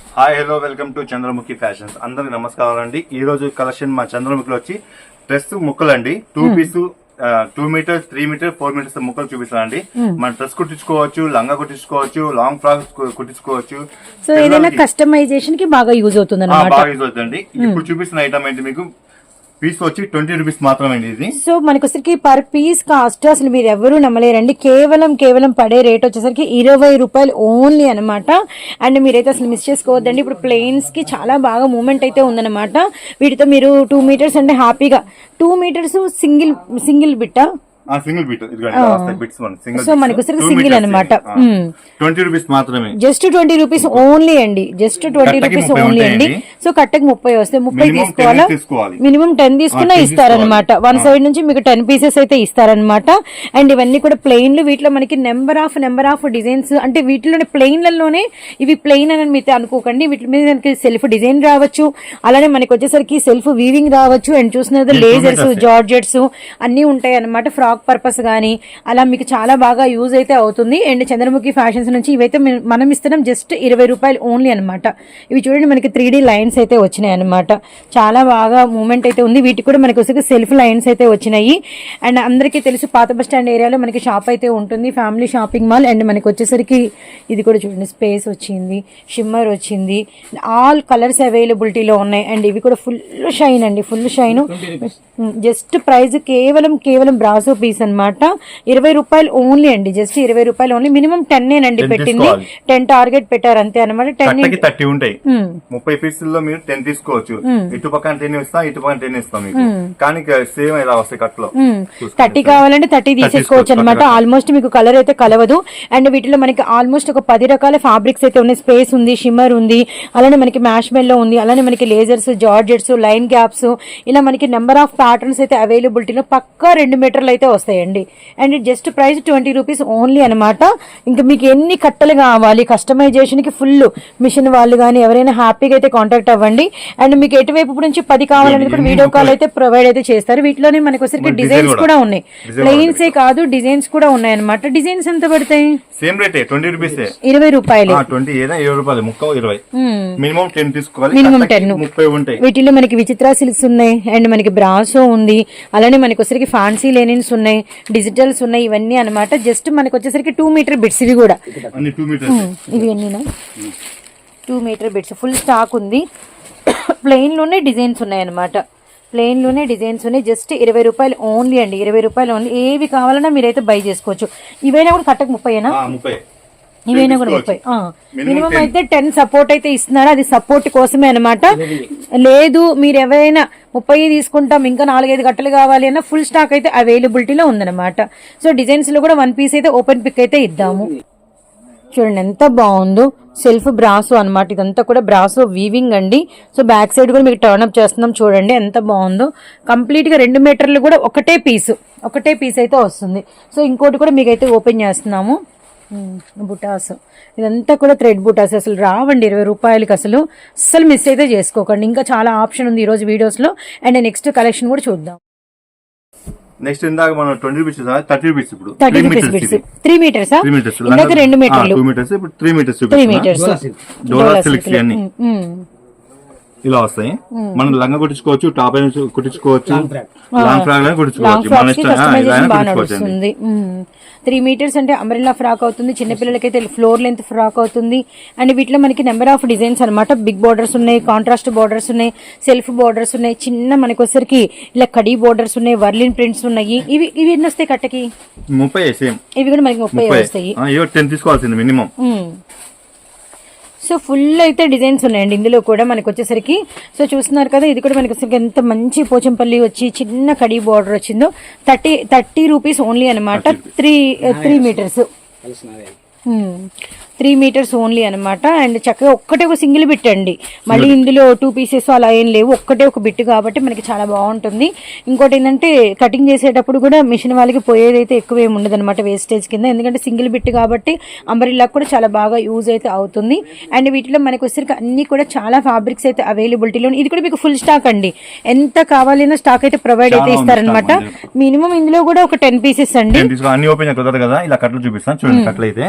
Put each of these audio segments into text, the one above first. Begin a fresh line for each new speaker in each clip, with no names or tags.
Hi hello welcome to Chandramukhi fashions అందరికి నమస్కారం అండి. ఈ రోజు కలెక్షన్ మా చంద్రముఖిలో వచ్చి డ్రెస్ ముక్కలు అండి two piece two meters three meter four meters ముక్కలు చూపిస్తానండి. మన డ్రెస్ కుట్టించుకోవచ్చు లంగా కుట్టించుకోవచ్చు లాంగ్ ఫ్రాక్ కుట్టించుకోవచ్చు.
సో ఏదైనా కస్టమైజేషన్కి బాగా యూజ్ అవుతుంది
బాగా యూజ్ అవుతుందండి. ఇప్పుడు చూపిస్తున్న ఐటమ్ ఏంటి మీకు? పీస్ వచ్చి ట్వంటీ రూపీస్ మాత్రమే ఇది.
సో మనకు వచ్చరికి పర్ పీస్ కాస్ట్ అసలు మీరు ఎవరు నమ్మలేరండి. కేవలం కేవలం పడే రేట్ వచ్చేసరికి ఇరవై రూపాయలు ఓన్లీ అనమాట అండ్ మీరైతే అసలు మిస్ చేసుకోవద్దండి. ఇప్పుడు ప్లేన్స్కి చాలా బాగా మూమెంట్ అయితే ఉందన్నమాట. వీటితో మీరు టూ మీటర్స్ అంటే హ్యాపీగా టూ మీటర్స్ సింగిల్ సింగిల్ బిట్ట?
సింగిల్ బీట్ బిట్స్
సో మనకు సింగిల్ అనమాట
ట్వంటీ రూపీస్ మాత్రమే.
జస్ట్ ట్వంటీ రూపీస్ ఓన్లీ అండి. జస్ట్ ట్వంటీ రూపీస్ ఓన్లీ అండి. సో కట్టకి ముప్పై వస్తాయి ముప్పై
Minimum 10
తీసుకోవాలా. మినిమం టెన్ తీసుకున్నా
ఆ, 10
ఇస్తారనమాట. వన్ సైడ్ నుంచి మీకు టెన్ పీసెస్ అయితే ఇస్తారనమాట అండ్ ఇవన్నీ కూడా ప్లెయిన్లు వీటిలో మనకి number of number of designs అంటే వీటిలోనే ప్లెయిన్లలోనే ఇవి ప్లెయిన్ అని మీరు అనుకోకండి. వీటి మీద మనకి సెల్ఫ్ డిజైన్ రావచ్చు. అలానే మనకి వచ్చేసరికి సెల్ఫ్ వీవింగ్ రావచ్చు. And
two
lasers. జార్జెట్స్ అన్ని ఉంటాయి అనమాట ఫ్రాక్ పర్పస్ గానీ అలా మీకు చాలా బాగా యూజ్ అయితే అవుతుంది. అండ్ చంద్రముఖి ఫ్యాషన్స్ నుంచి ఇవైతే మనం ఇస్తున్నాం జస్ట్ ఇరవై రూపాయలు ఓన్లీ అన్నమాట. ఇవి చూడండి మనకి త్రీ లైన్స్ అయితే వచ్చినాయి అనమాట చాలా బాగా మూమెంట్ అయితే ఉంది. వీటికి కూడా మనకి వచ్చేసి సెల్ఫ్ లైన్స్ అయితే వచ్చినాయి. అండ్ అందరికీ తెలుసు పాత బస్ స్టాండ్ ఏరియాలో మనకి షాప్ అయితే ఉంటుంది. ఫ్యామిలీ షాపింగ్ మాల్ అండ్ మనకి వచ్చేసరికి ఇది కూడా చూడండి స్పేస్ వచ్చింది షిమ్మర్ వచ్చింది. ఆల్ కలర్స్ అవైలబిలిటీలో ఉన్నాయి. అండ్ ఇవి కూడా ఫుల్ షైన్ అండి ఫుల్ షైన్ జస్ట్ ప్రైస్ కేవలం కేవలం బ్రాసో పీస్ అన్నమాట. ఇరవై రూపాయలు ఓన్లీ అండి జస్ట్ ఇరవై రూపాయలు ఓన్లీ మినిమం టెన్ అండి
10
పెట్టింది. టెన్ టార్గెట్ పెట్టారు అంతే అనమాట టెన్
థర్టీ ఉంటాయి. ముప్పై పీసుల్లో మీరు టెన్ తీసుకోవచ్చు. ఇటు పక్కన టెన్ ఇస్తాం ఇటు పక్కన టెన్ ఇస్తాం మీకు. కానీ సేమ్ ఇలా వస్తాయి కట్లో?
థర్టీ కావాలంటే థర్టీ తీసేసుకోవచ్చు అనమాట. ఆల్మోస్ట్ మీకు కలర్ అయితే కలవదు. అండ్ వీటిలో మనకి ఆల్మోస్ట్ ఒక పది రకాల ఫ్యాబ్రిక్స్ అయితే ఉన్నాయి. స్పేస్ ఉంది షిమ్మర్ ఉంది. అలానే మనకి మ్యాష్ మెల్లో ఉంది. అలానే మనకి లేజర్స్ జార్జెట్స్ లైన్ గ్యాప్స్ ఇలా మనకి నెంబర్ ఆఫ్ ప్యాటర్న్స్ అయితే అవైలబిలిటీలో పక్కా రెండు మీటర్లు అయితే వస్తాయండి. And just price twenty rupees only అనమాట ఇంకా మీకు ఎన్ని కట్టలు కావాలి కస్టమైజేషన్కి ఫుల్ మిషన్ వాళ్ళు కానీ ఎవరైనా హ్యాపీగా అయితే కాంటాక్ట్ అవ్వండి. అండ్ మీకు ఎటువైపు నుంచి పది కావాలని కూడా వీడియో కాల్ అయితే ప్రొవైడ్ అయితే చేస్తారు. వీటిలోనే మనకి
design
డిజైన్స్
కూడా.
ఉన్నాయి. ప్లెయిన్స్ ఏ కాదు డిజైన్స్ కూడా ఉన్నాయి అనమాట డిజైన్స్ ఎంత పడతాయి?
సేమ్ రేటే ట్వంటీ రూపీస్
ఇరవై రూపాయలు.
ట్వంటీ ఏదా ఇరవై రూపాయలు ముక్క ఇరవై.
మ్మ్.
మినిమం టెన్ తీసుకోవాలి
Minimum
కట్టకి
10.
ముప్పై ఉంటాయి.
వీటిలో మనకి విచిత్ర సిల్క్స్ ఉన్నాయి అండ్ మనకి బ్రాసో ఉంది. అలానే మనకి వచ్చరికి ఫ్యాన్సీ లెనిన్స్ ఉన్నాయి డిజిటల్స్ ఉన్నాయి ఇవన్నీ అన్నమాట. జస్ట్ మనకి వచ్చేసరికి టూ మీటర్ బిట్స్ ఇవి కూడా.
మీటర్స్
ఇవి ఎన్నినా? Two metre bits full stock ఉంది. ప్లెయిన్లోనే డిజైన్స్ ఉన్నాయి అనమాట ప్లెయిన్లోనే డిజైన్స్ ఉన్నాయి. జస్ట్ ఇరవై రూపాయలు ఓన్లీ అండి. ఇరవై రూపాయలు ఓన్లీ ఏవి కావాలన్నా మీరైతే బై చేసుకోవచ్చు. ఇవైనా కూడా కట్టకు ముప్పైనా
ముప్పై.
ఇవైనా కూడా ముప్పై. మినిమం
10.
అయితే టెన్ సపోర్ట్ అయితే ఇస్తున్నారు అది సపోర్ట్ కోసమే అన్నమాట. లేదు మీరు ఎవరైనా ముప్పై తీసుకుంటాం ఇంకా నాలుగైదు కట్టలు కావాలి అన్న ఫుల్ స్టాక్ అయితే అవైలబిలిటీలో ఉందన్నమాట. సో డిజైన్స్లో కూడా వన్ పీస్ అయితే ఓపెన్ పిక్ అయితే ఇద్దాము. చూడండి ఎంత బాగుందో. సెల్ఫ్ బ్రాసో అన్నమాట. ఇదంతా కూడా బ్రాసో వీవింగ్ అండి. సో బ్యాక్ సైడ్ కూడా మీకు టర్న్ అప్ చేస్తున్నాం చూడండి ఎంత బాగుందో. కంప్లీట్గా రెండు మీటర్లు కూడా ఒకటే పీసు ఒకటే పీస్ అయితే వస్తుంది. సో ఇంకోటి కూడా మీకైతే ఓపెన్ చేస్తున్నాము. బుటాస్. ఇదంతా కూడా థ్రెడ్ బుటాస్. అసలు రావండి ఇరవై రూపాయలకి అసలు. అస్సలు మిస్ అయితే చేసుకోకండి. ఇంకా చాలా ఆప్షన్ ఉంది ఈ రోజు వీడియోస్లో. అండ్ నెక్స్ట్ కలెక్షన్ కూడా చూద్దాం.
నెక్స్ట్ ఇందాక మనం ట్వంటీ రూపీస్ థర్టీ రూపీస్ ఇప్పుడు.
Thirty rupees bits. త్రీ మీటర్సా
త్రీ మీటర్స్
ఇందాక రెండు మీటర్లు
టూ మీటర్స్ ఇప్పుడు three meters
three meters
Dola silks అన్ని ఇలా వస్తాయి. మనం లంగా కుట్టించుకోవచ్చు టాప్ అయినా కుట్టించుకోవచ్చు లాంగ్ ఫ్రాక్ అయినా
లాంగ్
కుట్టించుకోవచ్చు మన ఇష్టం.
త్రీ మీటర్స్ అంటే అంబ్రెల్లా ఫ్రాక్ అవుతుంది చిన్నపిల్లలకైతే ఫ్లోర్ లెంత్ ఫ్రాక్ అవుతుంది. అండ్ వీటిలో మనకి నెంబర్ ఆఫ్ డిజైన్స్ అన్నమాట. బిగ్ బార్డర్స్ ఉన్నాయి కాంట్రాస్ట్ బార్డర్స్ ఉన్నాయి సెల్ఫ్ బార్డర్స్ ఉన్నాయి. చిన్న మనకి వచ్చరికి ఇలా కడీ బార్డర్స్ ఉన్నాయి వర్లిన్ ప్రింట్స్ ఉన్నాయి. ఇవి ఇవి ఎన్ని వస్తాయి కట్టకి?
ముప్పై
ఇవి కూడా మనకి ముప్పై వస్తాయి.
టెన్ తీసుకోవాల్సింది మినిమం.
సో ఫుల్ అయితే డిజైన్స్ ఉన్నాయండి. ఇందులో కూడా మనకి వచ్చేసరికి సో చూస్తున్నారు కదా ఇది కూడా మనకి వచ్చేసరికి ఎంత మంచి పోచంపల్లి వచ్చి చిన్న కడి బార్డర్ వచ్చిందో. థర్టీ థర్టీ రూపీస్ ఓన్లీ అనమాట three three metres three metres only అనమాట అండ్ చక్కగా ఒక్కటే ఒక సింగిల్ బిట్ అండి. మళ్ళీ ఇందులో టూ పీసెస్ అలా ఏం లేవు. ఒక్కటే ఒక బిట్ కాబట్టి మనకి చాలా బాగుంటుంది. ఇంకోటి ఏంటంటే కటింగ్ చేసేటప్పుడు కూడా మిషన్ వాళ్ళకి పోయేదైతే ఎక్కువ ఏమి ఉండదు అనమాట వేస్టేజ్ కింద. ఎందుకంటే సింగిల్ బిట్ కాబట్టి అంబరిల్లా కూడా చాలా బాగా యూజ్ అయితే అవుతుంది. అండ్ వీటిలో మనకి వచ్చరికి అన్ని కూడా చాలా ఫ్యాబ్రిక్స్ అయితే అవైలబిలిటీలో ఉన్నాయి. ఇది కూడా మీకు ఫుల్ స్టాక్ అండి. ఎంత కావాలన్నా స్టాక్ అయితే ప్రొవైడ్ అయితే ఇస్తారనమాట మినిమం ఇందులో కూడా ఒక టెన్ పీసెస్ అండి.
అన్ని ఓపెన్ కదా? ఇలా కట్లు చూపిస్తాను. చూడండి కట్లు అయితే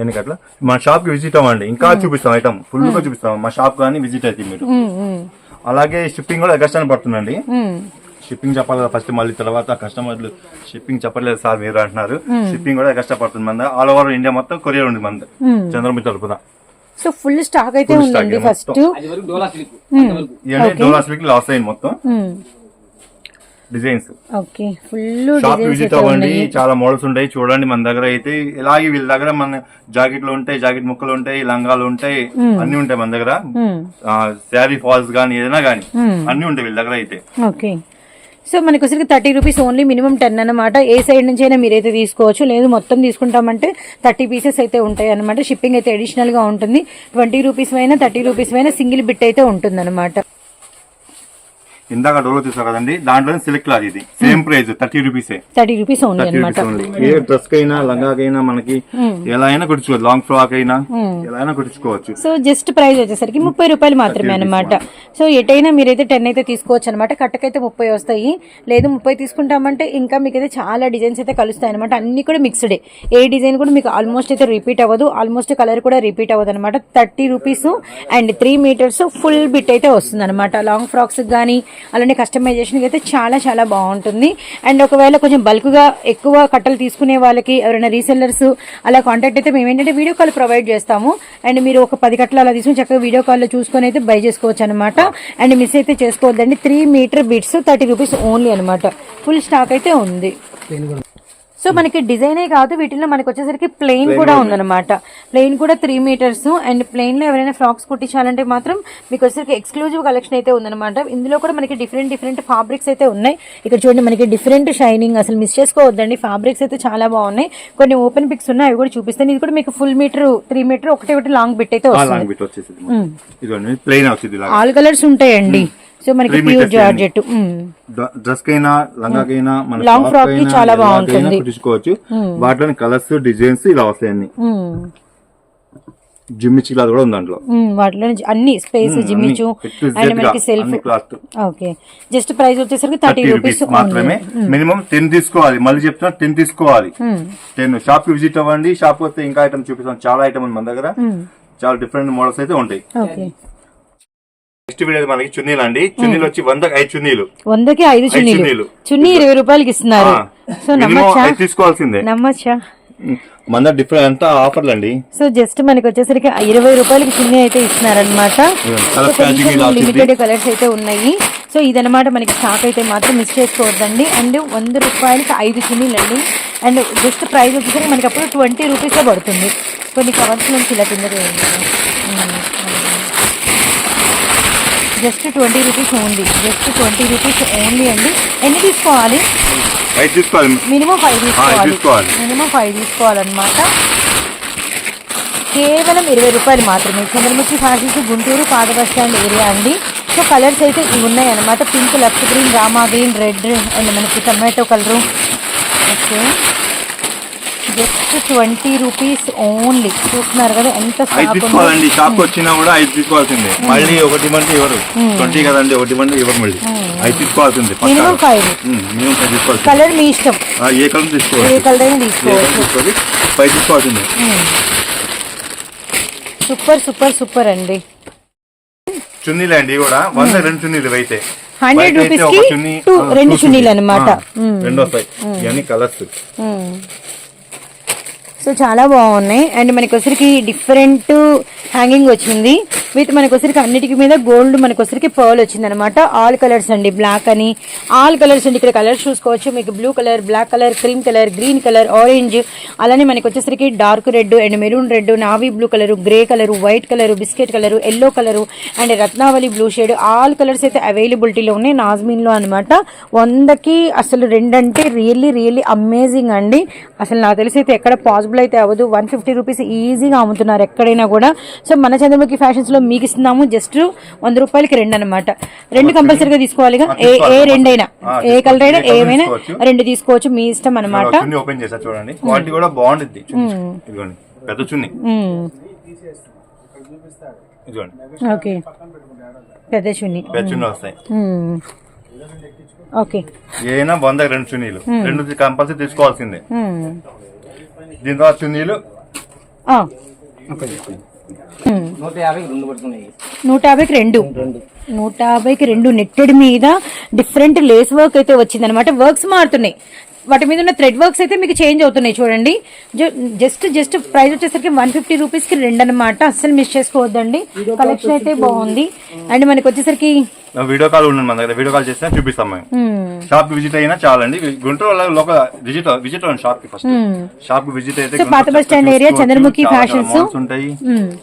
ఎన్నికట్లా. మా షాప్కి విజిట్ అవ్వండి. ఇంకా చూపిస్తాం ఐటమ్. ఫుల్గా చూపిస్తాం. మా షాప్ కానీ విజిట్ అయితే మీరు. అలాగే షిప్పింగ్ కూడా ఎగస్ట్రా పడుతుందండి. షిప్పింగ్ చెప్పాలి కదా ఫస్ట్ మళ్ళీ తర్వాత కస్టమర్లు షిప్పింగ్ చెప్పలేదు సార్ మీరు అంటున్నారు. షిప్పింగ్ కూడా ఎగస్ట్రా పడుతుంది మన ఆల్ ఓవర్ ఇండియా మొత్తం కొరియర్ ఉంది మన చంద్రముఖి తరపున.
సో ఫుల్ స్టాక్ అయితే ఉందండి ఫస్ట్.
అది వరకు డోలా సిల్క్.
లాస్ అయింది మొత్తం. Designs.
Okay full
shop visit అవ్వండి చాలా మోడల్స్ ఉంటాయి చూడండి మన దగ్గర అయితే. ఇలాగే వీళ్ళ దగ్గర మన జాకెట్లు ఉంటాయి జాకెట్ ముక్కలు ఉంటాయి లంగాలు ఉంటాయి అన్ని ఉంటాయి మన దగ్గర. శారీ ఫాల్స్ గానీ ఏదైనా గానీ. అన్ని ఉంటాయి వీళ్ళ దగ్గర అయితే.
ఓకే. సో మనకి వచ్చరికి thirty rupees only minimum ten అనమాట ఏ సైడ్ నుంచి అయినా మీరైతే తీసుకోవచ్చు. లేదు మొత్తం తీసుకుంటామంటే థర్టీ పీసెస్ అయితే ఉంటాయి అనమాట షిప్పింగ్ అయితే అడిషనల్గా ఉంటుంది. ట్వంటీ రూపీస్ అయినా థర్టీ రూపీస్ అయినా సింగిల్ బిట్ అయితే ఉంటుంది అనమాట
ఇందాక డోలో తీసా కదండి? దాంట్లోనే సిల్క్ క్లాత్ ఇది. సేమ్ ప్రైస్ థర్టీ రూపీసే
థర్టీ రూపీస్
ఏ డ్రెస్ కైనా లంగాకైనా మనకి ఎలా అయినా కుట్టించుకోవచ్చు. లాంగ్ ఫ్రాక్ అయినా ఎలా అయినా కుట్టించుకోవచ్చు.
సో జస్ట్ ప్రైస్ వచ్చేసరికి ముప్పై రూపాయలు మాత్రమే అనమాట సో ఎటైనా మీరైతే టెన్ అయితే తీసుకోవచ్చు అనమాట కట్టకైతే ముప్పై వస్తాయి. లేదు ముప్పై తీసుకుంటామంటే ఇంకా మీకు అయితే చాలా డిజైన్స్ అయితే కలుస్తాయి అనమాట అన్ని కూడా మిక్స్డే ఏ. డిజైన్ కూడా మీకు ఆల్మోస్ట్ అయితే రిపీట్ అవ్వదు. ఆల్మోస్ట్ కలర్ కూడా రిపీట్ అవ్వదు అనమాట thirty rupees and three metres full bit అయితే వస్తుంది అనమాట లాంగ్ ఫ్రాక్స్ కానీ అలానే కస్టమైజేషన్కి అయితే చాలా చాలా బాగుంటుంది. అండ్ ఒకవేళ కొంచెం బల్క్గా ఎక్కువ కట్టలు తీసుకునే వాళ్ళకి ఎవరైనా రీసెల్లర్స్ అలా కాంటాక్ట్ అయితే మేము ఏంటంటే వీడియో కాల్ ప్రొవైడ్ చేస్తాము. అండ్ మీరు ఒక పది కట్టలు అలా తీసుకుని చక్కగా వీడియో కాల్లో చూసుకొని అయితే బై చేసుకోవచ్చు అనమాట అండ్ మిస్ అయితే చేసుకోవద్దండి. Three metre bits thirty rupees only అనమాట ఫుల్ స్టాక్ అయితే ఉంది. సో మనకి డిజైనే కాదు వీటిలో మనకి వచ్చేసరికి ప్లెయిన్ కూడా ఉందన్నమాట. ప్లెయిన్ కూడా త్రీ మీటర్స్ అండ్ ప్లెయిన్లో ఎవరైనా ఫ్రాక్స్ కుట్టించాలంటే మాత్రం మీకు వచ్చేసరికి ఎక్స్క్లూజివ్ కలెక్షన్ అయితే ఉందన్నమాట. ఇందులో కూడా మనకి డిఫరెంట్ డిఫరెంట్ ఫ్యాబ్రిక్స్ అయితే ఉన్నాయి. ఇక్కడ చూడండి మనకి డిఫరెంట్ షైనింగ్ అసలు మిస్ చేసుకోవద్దండి. ఫ్యాబ్రిక్స్ అయితే చాలా బాగున్నాయి. కొన్ని ఓపెన్ పిక్స్ ఉన్నాయి అవి కూడా చూపిస్తాను. ఇది కూడా మీకు ఫుల్ మీటర్ త్రీ మీటర్ ఒకటి ఒకటి లాంగ్ బిట్ అయితే వస్తుంది.
ప్లెయిన్
ఆల్ కలర్స్ ఉంటాయండి. సో మనకి ప్యూర్ జార్జెట్
డ్రెస్ కైనా లంగాకైనా మన frock
frock కి చాలా బాగుంటుంది.
కుట్టించుకోవచ్చు. వాటిలోని కలర్స్ డిజైన్స్ ఇలా వస్తాయి అన్ని. జిమ్మిచ్చి క్లాత్ కూడా ఉంది దాంట్లో.
వాటిలో అన్ని space Jimmy Choo
It is
and మనకి self
cloth.
Okay. Just price వచ్చేసరికి థర్టీ రూపీస్
మాత్రమే. మినిమం టెన్ తీసుకోవాలి. మళ్ళీ చెప్తున్నా టెన్ తీసుకోవాలి. టెన్ షాప్కి విజిట్ అవ్వండి. షాప్ వస్తే ఇంకా ఐటమ్ చూపిస్తాం. చాలా ఐటమ్ ఉంది మన దగ్గర. చాలా డిఫరెంట్ మోడల్స్ అయితే ఉంటాయి.
ఓకే.
నెక్స్ట్ వీడియో మనకి చున్నీలు అండి. చున్నీలు వచ్చి వందకి ఐదు చున్నీలు.
వందకి ఐదు చున్నీలు. చున్నీ ఇరవై రూపాయలకి ఇస్తున్నారు. సో నమ్మచ్చా?
తీసుకోవాల్సిందే.
నమ్మచ్చా?
మన దగ్గర డిఫరెంట్ అంతా ఆఫర్లు అండి
సో జస్ట్ మనకి వచ్చేసరికి ఇరవై రూపాయలకి చున్నీ అయితే ఇస్తున్నారనమాట
ఇలా వచ్చింది.
లిమిటెడ్ కలర్స్ అయితే ఉన్నాయి. సో ఇదనమాట మనకి స్టాక్ అయితే మాత్రం మిస్ చేసుకోవద్దండి. అండ్ వంద రూపాయలకి ఐదు చున్నీలు అండి అండ్ జస్ట్ ప్రైస్ వచ్చేసరికి మనకి అప్పుడు ట్వంటీ రూపీసే పడుతుంది. కొన్ని కవర్స్ నుంచి ఇలా కింద just twenty rupees only. Just twenty rupees only అండి. ఎన్ని తీసుకోవాలి? మినిమం ఫైవ్ తీసుకోవాలి. మినిమం ఫైవ్ తీసుకోవాలన్నమాట. కేవలం ఇరవై రూపాయలు మాత్రమే. చంద్రముఖి ఫ్యాషన్స్ గుంటూరు పాత బస్ స్టాండ్ ఏరియా అండి. సో కలర్స్ అయితే ఇవి ఉన్నాయి అనమాట pink left green Rama green red and మనకి tomato colour. Okay. Just twenty rupees only. చూస్తున్నారు కదా ఎంత
ఐదు తీసుకోవాలండి. షాప్ వచ్చినా కూడా ఐదు తీసుకోవాల్సిందే. మళ్ళీ ఒకటి మంది ఎవరు ట్వంటీ కదండి ఒకటి మంది ఎవరు మళ్ళీ. ఐదు తీసుకోవాల్సిందే
మినిమం ఫైవ్
మినిమం ఫైవ్ తీసుకోవాల్సిందే.
కలర్ మీ ఇష్టం.
ఏ కలర్
ఏ
తీసుకోవాలి?
కలర్ అయినా
ఏ కలర్ తీసుకోవాలి? ఫైవ్ తీసుకోవాల్సిందే.
సూపర్ సూపర్ సూపర్ అండి.
చున్నీలు అండి కూడా. వంద రెండు చున్నీలు అయితే
100
బయట అయితే రూపీస్కి
రెండు చున్నీలు.
ఆ, రెండు వస్తాయి. ఇవన్నీ కలర్స్.
సో చాలా బాగున్నాయి. అండ్ మనకి వచ్చరికి డిఫరెంట్ హ్యాంగింగ్ వచ్చింది. విత్ మనకి వచ్చరికి అన్నిటికి మీద గోల్డ్ మనకి వచ్చరికి పర్ల్ వచ్చింది అనమాట ఆల్ కలర్స్ అండి బ్లాక్ అని. ఆల్ కలర్స్ అండి ఇక్కడ కలర్స్ చూసుకోవచ్చు. మీకు blue colour black colour cream colour green colour orange. అలానే మనకి వచ్చేసరికి dark red and maroon red navy blue colour grey colour white colour biscuit colour yellow colour and Ratnavali blue shade. All colours అయితే అవైలబిలిటీలో ఉన్నాయి. నాజ్మిన్లో అనమాట. వందకి అసలు రెండంటే really really amazing అండి. అసలు నాకు తెలిసి అయితే ఎక్కడ పాసిబుల్ అయితే అవ్వదు. వన్ ఫిఫ్టీ రూపీస్ ఈజీగా అమ్ముతున్నారు ఎక్కడైనా కూడా. సో మన చంద్రముఖి ఫ్యాషన్స్లో మీకు ఇస్తున్నాము. జస్ట్ వంద రూపాయలకి రెండు అనమాట రెండు కంపల్సరీగా తీసుకోవాలిగా. ఏ ఏ రెండైనా. ఏ కలర్ అయినా ఏమైనా రెండు తీసుకోవచ్చు. మీ ఇష్టం అనమాట
ఓపెన్ చూడండి. క్వాలిటీ కూడా బాగుంటుంది పెద్ద చున్నీ.
ఓకే. పెద్ద చున్నీ.
పెద్ద చున్నీ వస్తాయి.
మ్మ్. ఓకే.
ఏదైనా వంద రెండు చున్నీలు. రెండు కంపల్సరీ తీసుకోవాల్సిందే. దీని తర్వాత చున్నీలు.
నూట యాభై రెండు పడుతున్నాయి.
నూట యాభైకి రెండు.
రెండు.
నూట యాభైకి రెండు నెట్టెడ్ మీద డిఫరెంట్ లేస్ వర్క్ అయితే వచ్చింది అనమాట వర్క్స్ మారుతున్నాయి. వాటి మీద ఉన్న థ్రెడ్ వర్క్స్ అయితే మీకు చేంజ్ అవుతున్నాయి చూడండి. జస్ట్ జస్ట్ ప్రైస్ వచ్చేసరికి వన్ ఫిఫ్టీ రూపీస్కి రెండు అనమాట అస్సలు మిస్ చేసుకోవద్దండి. కలెక్షన్ అయితే బాగుంది. అండ్ మనకి వచ్చేసరికి
వీడియో కాల్ ఉండండి మన దగ్గర. వీడియో కాల్ చేసినా చూపిస్తాం మేము. షాప్కి విజిట్ అయినా చాలండి. గుంటూరు లోకల్ విజిట్ విజిట్ అవ్వండి షాప్కి ఫస్ట్ షాప్కి విజిట్ అయితే
పాత bus stand area Chandramukhi fashions
ఉంటాయి.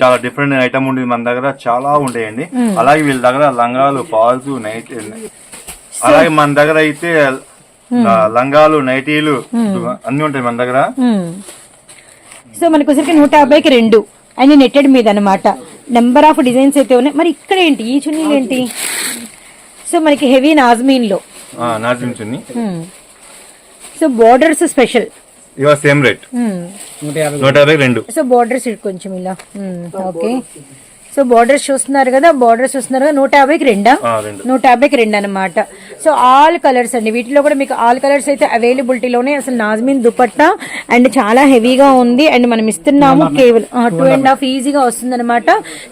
చాలా డిఫరెంట్ ఐటమ్ ఉంది మన దగ్గర చాలా ఉంటాయండి. అలాగే వీళ్ళ దగ్గర లంగాలు ఫాల్స్ నైట్ అలాగే మన దగ్గర అయితే లంగాలు నైటీలు అన్ని ఉంటాయి మన దగ్గర.
సో మనకి వచ్చరికి నూట యాభైకి రెండు. అండ్ నెట్టెడ్ మీద అనమాట నెంబర్ ఆఫ్ డిజైన్స్ అయితే ఉన్నాయి. మరి ఇక్కడ ఏంటి? ఈ చున్నీలు ఏంటి? సో మనకి హెవీ నాజ్మీన్లో
నాటించుని
so borders special.
Same rate.
నూట యాభై
రెండు.
సో బోర్డర్స్ కొంచెం ఇలా. ఓకే. సో బోర్డర్స్ చూస్తున్నారు కదా బోర్డర్స్ చూస్తున్నారు కదా నూట యాభైకి రెండా? నూట యాభైకి రెండు అనమాట సో ఆల్ కలర్స్ అండి. వీటిలో కూడా మీకు ఆల్ కలర్స్ అయితే అవైలబిలిటీలోనే అసలు నాజ్మిన్ దుపట్టా అండ్ చాలా హెవీగా ఉంది. అండ్ మనం ఇస్తున్నాము కేవలం టూ అండ్ హాఫ్ ఈజీగా వస్తుంది అనమాట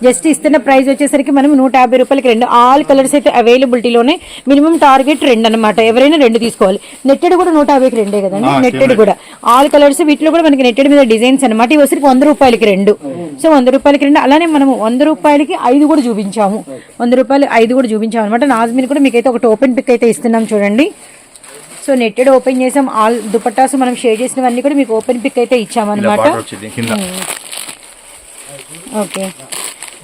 జస్ట్ ఇస్తున్న ప్రైస్ వచ్చేసరికి మనం నూట యాభై రూపాయలకి రెండు ఆల్ కలర్స్ అయితే అవైలబిలిటీలోనే మినిమం టార్గెట్ రెండు అనమాట ఎవరైనా రెండు తీసుకోవాలి. నెట్టెడ్ కూడా నూట యాభైకి రెండే కదండి. నెట్టెడ్ కూడా. ఆల్ కలర్స్ వీటిలో కూడా మనకి నెట్టెడ్ మీద డిజైన్స్ అనమాట ఇవి వచ్చరికి వంద రూపాయలకి రెండు. సో వంద రూపాయలకి రెండు అలానే మనం వంద రూపాయలకి ఐదు కూడా చూపించాము. వంద రూపాయలు ఐదు కూడా చూపించాము అనమాట నాజ్మిన్ కూడా మీకైతే ఒకటి ఓపెన్ పిక్ అయితే ఇస్తున్నాం చూడండి. సో నెట్టెడ్ ఓపెన్ చేసాం. ఆల్ దుపట్టాస్ మనం షేర్ చేసినవన్నీ కూడా మీకు ఓపెన్ పిక్ అయితే ఇచ్చామన్నమాట ఓకే.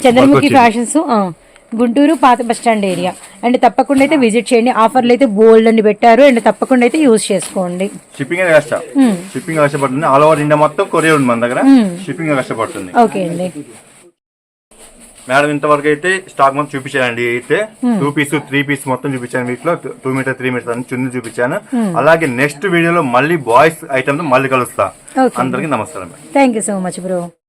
చంద్రముఖి ఫ్యాషన్స్ గుంటూరు పాత బస్ స్టాండ్ ఏరియా. అండ్ తప్పకుండా అయితే విజిట్ చేయండి. ఆఫర్లు అయితే బోల్డ్ అని పెట్టారు. అండ్ తప్పకుండా అయితే యూజ్ చేసుకోండి.
షిప్పింగ్ కష్టం. షిప్పింగ్ కష్టపడుతుంది. ఆల్ ఓవర్ ఇండియా మొత్తం కొరియర్ ఉంది మన దగ్గర. షిప్పింగ్ కష్టపడుతుంది.
ఓకే అండి.
మేడం ఇంతవరకు అయితే స్టాక్ మొత్తం చూపించానండి అయితే టూ పీస్ త్రీ పీస్ మొత్తం చూపించాను వీటిలో. టూ మీటర్ త్రీ మీటర్ అన్ని చున్నీ చూపించాను. అలాగే నెక్స్ట్ వీడియోలో మళ్ళీ బాయ్స్ ఐటమ్తో మళ్ళీ కలుస్తా. అందరికి నమస్కారం
thank you so much bro